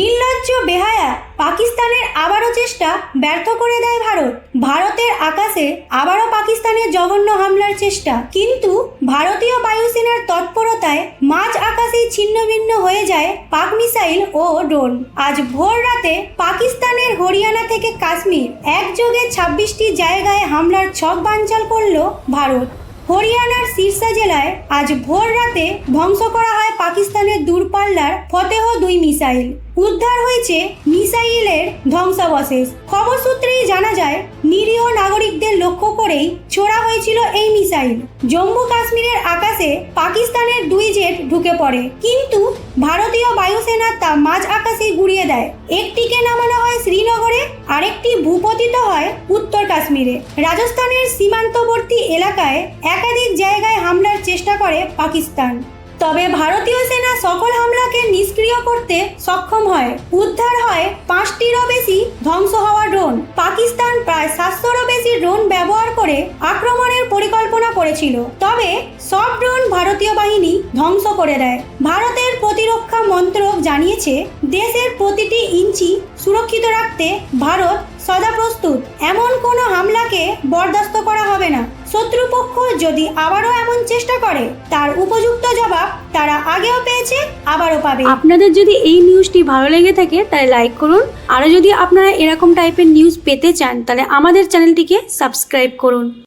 নির্লজ্জ বেহায়া পাকিস্তানের আবারও চেষ্টা ব্যর্থ করে দেয় ভারত। ভারতের আকাশে আবারও পাকিস্তানের জঘন্য হামলার চেষ্টা। কিন্তু ভারতীয় বায়ুসেনার তৎপরতায় মাঝ আকাশেই ছিন্নভিন্ন হয়ে যায় পাক মিসাইল ও ড্রোন। আজ ভোর রাতে পাকিস্তানের হরিয়ানা থেকে কাশ্মীর একযোগে ছাব্বিশটি জায়গায় হামলার ছক বানচাল করল ভারত। হরিয়ানার সিরসা জেলায় আজ ভোর রাতে ধ্বংস করা হয় পাকিস্তানের দূরপাল্লার ফতেহ দুই মিসাইল। উদ্ধার হয়েছে মিসাইলের ধ্বংসাবশেষ। খবর সূত্রেই জানা যায়, নিরীহ নাগরিকদের লক্ষ্য করেই ছোড়া হয়েছিল এই মিসাইল। জম্মু কাশ্মীরের আকাশে পাকিস্তানের দুই জেট ঢুকে পড়ে। কিন্তু ভারতীয় বায়ুসেনা তা মাঝ আকাশে গুড়িয়ে দেয়। একটিকে নামানো হয় শ্রীনগরে, আরেকটি ভূপতিত হয় উত্তর কাশ্মীরে। রাজস্থানের সীমান্তবর্তী এলাকায় একাধিক জায়গায় হামলার চেষ্টা করে পাকিস্তান। তবে ভারতীয় সেনা সকল নিষ্ক্রিয় করতে সক্ষম হয়। উদ্ধার হয় পাঁচটিরও বেশি ধ্বংস হওয়া ড্রোন। পাকিস্তান প্রায় সাতশোরও বেশি ড্রোন ব্যবহার করে আক্রমণের পরিকল্পনা করেছিল। তবে সব ড্রোন ভারতীয় বাহিনী ধ্বংস করে দেয়। ভারতের প্রতিরক্ষা মন্ত্রক জানিয়েছে, দেশের প্রতিটি ইঞ্চি সুরক্ষিত রাখতে ভারত সদা প্রস্তুত এমন কোনো হামলাকে বরদাস্ত করা হবে না। যদি আবারও এমন চেষ্টা করে, তার উপযুক্ত জবাব তারা আগেও পেয়েছে, আবারও পাবে। আপনাদের যদি এই নিউজটি ভালো লেগে থাকে, তাহলে লাইক করুন। আরও যদি আপনারা এরকম টাইপের নিউজ পেতে চান, তাহলে আমাদের চ্যানেলটিকে সাবস্ক্রাইব করুন।